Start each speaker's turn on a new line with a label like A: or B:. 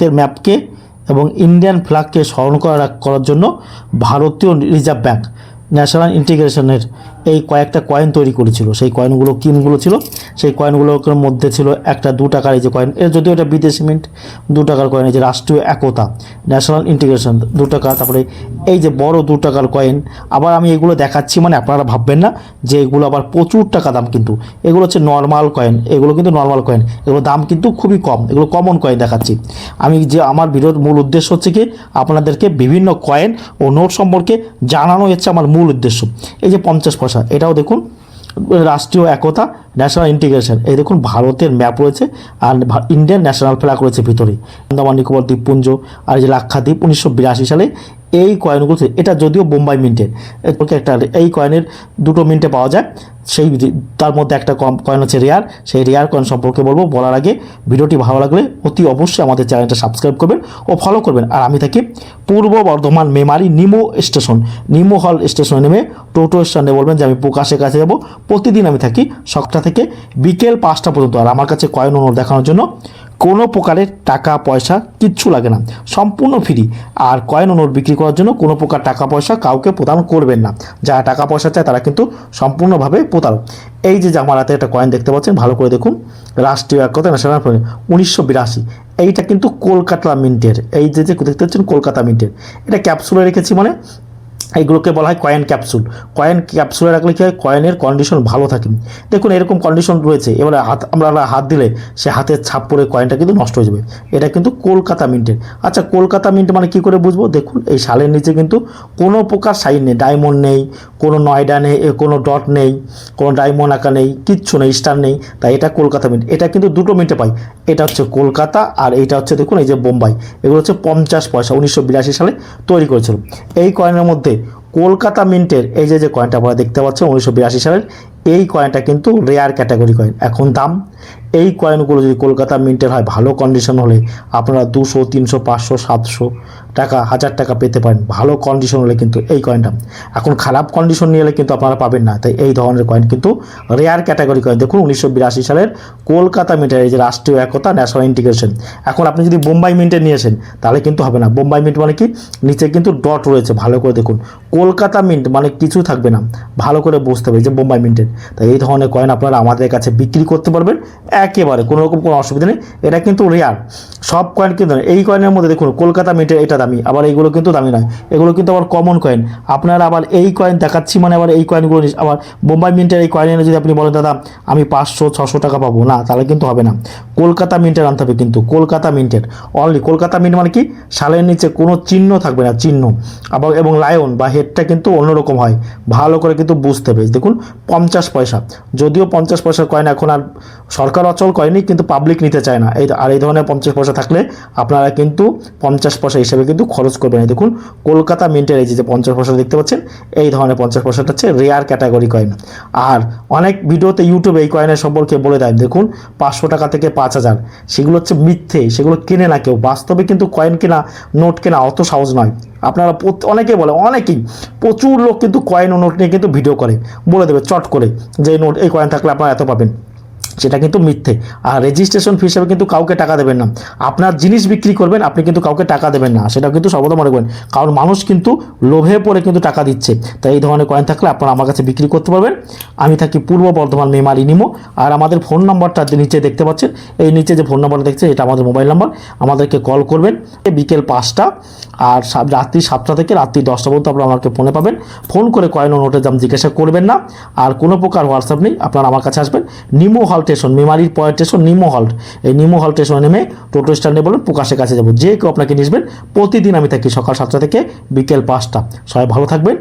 A: ভারতের ম্যাপকে এবং ইন্ডিয়ান ফ্ল্যাগকে স্মরণ করা করার জন্য ভারতীয় রিজার্ভ ব্যাঙ্ক ন্যাশনাল ইন্টিগ্রেশনের এই কয়েকটা কয়েন তৈরি করেছিল। সেই কয়েনগুলো কিনগুলো ছিল। সেই কয়েনগুলোর মধ্যে ছিল একটা দু টাকার এই যে কয়েন এর যদিও এটা বিদেশি মিন্ট দু টাকার কয়েন এই যে রাষ্ট্রীয় একতা ন্যাশনাল ইন্টিগ্রেশন দু টাকা, তারপরে এই যে বড় দু টাকার কয়েন আবার আমি এগুলো দেখাচ্ছি মানে আপনারা ভাববেন না যে এগুলো আবার প্রচুর টাকা দাম কিন্তু। এগুলো হচ্ছে নর্মাল কয়েন এগুলো কিন্তু নর্মাল কয়েন এগুলো দাম কিন্তু খুবই কম, এগুলো কমন কয়েন দেখাচ্ছি। আমি যে আমার ভিডিওর মূল উদ্দেশ্য হচ্ছে কি, আপনাদেরকে বিভিন্ন কয়েন ও নোট সম্পর্কে জানানো হচ্ছে আমার মূল উদ্দেশ্য। এই যে পঞ্চাশ পয়সা এটাও দেখুন, রাষ্ট্রীয় একতা ন্যাশনাল ইন্টিগ্রেশন এই দেখুন, ভারতের ম্যাপ রয়েছে আর ইন্ডিয়ান ন্যাশনাল ফ্ল্যাগ রয়েছে ভিতরে। আন্দামান নিকোবর দ্বীপপুঞ্জ আর যে লাক্ষাদ্বীপ, উনিশশো বিরাশি সালে এই কয়েনগুলো এটা যদিও বোম্বাই মিন্টের এরপরে একটা এই কয়েনের দুটো মিন্টে পাওয়া যায়, সেই তার মধ্যে একটা কম কয়েন হচ্ছে রেয়ার সেই রেয়ার কয়েন সম্পর্কে বলব, বলার আগে ভিডিওটি ভালো লাগলে অতি অবশ্যই আমাদের চ্যানেলটা সাবস্ক্রাইব করবেন ও ফলো করবেন, আর আমি থাকি পূর্ব বর্ধমান মেমারি নিমো স্টেশন নিমো হল স্টেশনে নেমে টোটো স্ট্যান্ডে বলবেন যে আমি প্রকাশের কাছে যাব, প্রতিদিন আমি থাকি সকালটা থেকে বিকেল পাঁচটা পর্যন্ত, আর আমার কাছে কয়েন অনুরোধ দেখানোর জন্য কোনো প্রকারের টাকা, পয়সা কিচ্ছু লাগে না। সম্পূর্ণ ফ্রি আর কয়েন ও নোট বিক্রি করার জন্য কোনো প্রকার টাকা, পয়সা কাউকে প্রদান করবেন না। যারা টাকা, পয়সা চায় তারা কিন্তু সম্পূর্ণভাবে প্রতারক। এই যে আমার হাতে একটা কয়েন দেখতে পাচ্ছেন, ভালো করে দেখুন। রাষ্ট্রীয় একতা ন্যাশনাল উনিশশো বিরাশি। এইটা কিন্তু কলকাতা মিন্টের। এই যে যে দেখতে পাচ্ছেন, কলকাতা মিন্টের। এটা ক্যাপসুলে রেখেছি মানে এইগুলোকে বলা হয় কয়েন ক্যাপসুল কয়েন ক্যাপসুলে রাখলে কী হয়? কয়েনের কন্ডিশন ভালো থাকে। দেখুন, এরকম কন্ডিশন রয়েছে। এবারে হাত আমরা হাত দিলে সে হাতের ছাপ পরে কয়েনটা কিন্তু নষ্ট হয়ে যাবে। এটা কিন্তু কলকাতা মিন্টের আচ্ছা কলকাতা মিন্ট মানে কী করে বুঝব? দেখুন, এই শালের নিচে কিন্তু কোনো প্রকার সাইন নেই। ডায়মন্ড নেই, কোনো নয়ডা নেই কোনো ডট নেই, কোনো ডায়মন্ড আঁকা নেই, কিচ্ছু নেই স্টার নেই। তাই এটা কলকাতা মিন্ট এটা কিন্তু দুটো মিন্টে পাই। এটা হচ্ছে কলকাতা আর এইটা হচ্ছে, দেখুন, এই যে বোম্বাই। এগুলো হচ্ছে পঞ্চাশ পয়সা। উনিশশো বিরাশি সালে তৈরি করেছিল। এই কয়েনের মধ্যে কলকাতা মিন্টের এই যে যে কয়েনটা আপনারা দেখতে পাচ্ছেন উনিশশো বিরাশি সালের এই কয়েনটা কিন্তু রেয়ার ক্যাটাগরি কয়েন এখন দাম, এই কয়েনগুলো যদি কলকাতা মিন্টের হয়, ভালো কন্ডিশন হলে আপনারা দুশো, তিনশো, পাঁচশো, সাতশো টাকা, হাজার টাকা পেতে পারেন। ভালো কন্ডিশন হলে কিন্তু এই কয়েনটা এখন খারাপ কন্ডিশন নিয়ে এলে কিন্তু আপনারা পাবেন না। তাই এই ধরনের কয়েন কিন্তু রেয়ার ক্যাটাগরি কয়েন দেখুন, উনিশশো বিরাশি সালের কলকাতা মিন্টের এই যে রাষ্ট্রীয় একতা ন্যাশনাল ইন্টিগ্রেশন এখন আপনি যদি বোম্বাই মিন্টে নিয়ে আসেন, তাহলে কিন্তু হবে না। বোম্বাই মিন্ট মানে কি? নিচে কিন্তু ডট রয়েছে, ভালো করে দেখুন। কলকাতা মিন্ট মানে কিছু থাকবে না। ভালো করে বুঝতে হবে যে বোম্বাই মিন্টের তাই এই ধরনের কয়েন আপনারা আমাদের কাছে বিক্রি করতে পারবেন। একেবারে কোনো রকম কোনো অসুবিধা নেই। এটা কিন্তু রেয়ার সব কয়েন কিন্তু এই কয়েনের মধ্যে দেখুন, কলকাতা মিন্টের এটা দামি, আবার এইগুলো কিন্তু দামি নয়। এগুলো কিন্তু আবার কমন কয়েন আপনারা আবার এই কয়েন দেখাচ্ছি মানে আবার এই কয়েনগুলো আবার বোম্বাই মিন্টের এই কয়েন এনে যদি আপনি বলেন, দাদা, আমি পাঁচশো, ছশো টাকা পাবো। না, তাহলে কিন্তু হবে না। কলকাতা মিন্টের আনতে হবে কিন্তু, কলকাতা মিন্টের অনলি কলকাতা মিন্ট মানে কি? শালের নিচে কোনো চিহ্ন থাকবে না, চিহ্ন। আবার এবং লায়ন বা হেডটা কিন্তু অন্যরকম হয়। ভালো করে কিন্তু বুঝতে হবে। দেখুন, পঞ্চাশ পয়সা। যদিও পঞ্চাশ পয়সার কয়েন এখন আর সরকার অচল করেনি, কিন্তু পাবলিক নিতে চায় না। এই আর এই ধরনের পঞ্চাশ পয়সা থাকলে আপনারা কিন্তু পঞ্চাশ পয়সা হিসেবে কিন্তু খরচ করবেন। এই দেখুন, কলকাতা মিন্টের এই যে পঞ্চাশ পয়সা দেখতে পাচ্ছেন, এই ধরনের পঞ্চাশ পয়সাটা হচ্ছে রেয়ার ক্যাটাগরি কয়েন। আর অনেক ভিডিওতে ইউটিউবে এই কয়েনের সম্পর্কে বলে দেয় দেখুন, পাঁচশো টাকা থেকে পাঁচ হাজার। সেগুলো হচ্ছে মিথ্যে, সেগুলো কেনে না কেউ। বাস্তবে কিন্তু কয়েন কেনা, নোট কেনা অত সহজ নয়। আপনারা অনেকে বলে, অনেকেই প্রচুর লোক কিন্তু কয়েন ও নোট নিয়ে কিন্তু ভিডিও করে। বলে দেবে, চট করে যে নোট এই কয়েন থাকলে আপনারা এত পাবেন। সেটা কিন্তু মিথ্যে। আর রেজিস্ট্রেশন ফি হিসেবে কিন্তু কাউকে টাকা দেবেন না। আপনার জিনিস বিক্রি করবেন, আপনি কিন্তু কাউকে টাকা দেবেন না। সেটা কিন্তু সর্বদা মনে করবেন কারণ মানুষ কিন্তু লোভে পড়ে কিন্তু টাকা দিচ্ছে। তাই এই ধরনের কয়েন থাকলে আপনারা আমার কাছে বিক্রি করতে পারবেন। আমি থাকি পূর্ব বর্ধমান মেমারি নিমো। আর আমাদের ফোন নাম্বারটা নিচে দেখতে পাচ্ছেন। এই নিচে যে ফোন নাম্বারটা দেখছেন, এটা আমাদের মোবাইল নাম্বার আমাদেরকে কল করবেন। বিকেল পাঁচটা। আর রাত্রি সাতটা থেকে রাত্রি দশটা পর্যন্ত আপনারা আমাকে ফোনে পাবেন। ফোন করে কয়েন ও নোটের দাম জিজ্ঞাসা করবেন না। আর কোনো প্রকার হোয়াটসঅ্যাপ নেই, আপনারা আমার কাছে আসবেন। নিমো হল স্টেশন, মেমারির পয়েন্ট স্টেশন, নিমো হল্ট। এই নিমো হল স্টেশনে নেমে টোটো স্ট্যান্ডে বলুন, প্রকাশের কাছে যাব। যে কেউ আপনাকে নিসবেন প্রতিদিন আমি থাকি সকাল সাতটা থেকে বিকেল পাঁচটা। সবাই ভালো থাকবেন।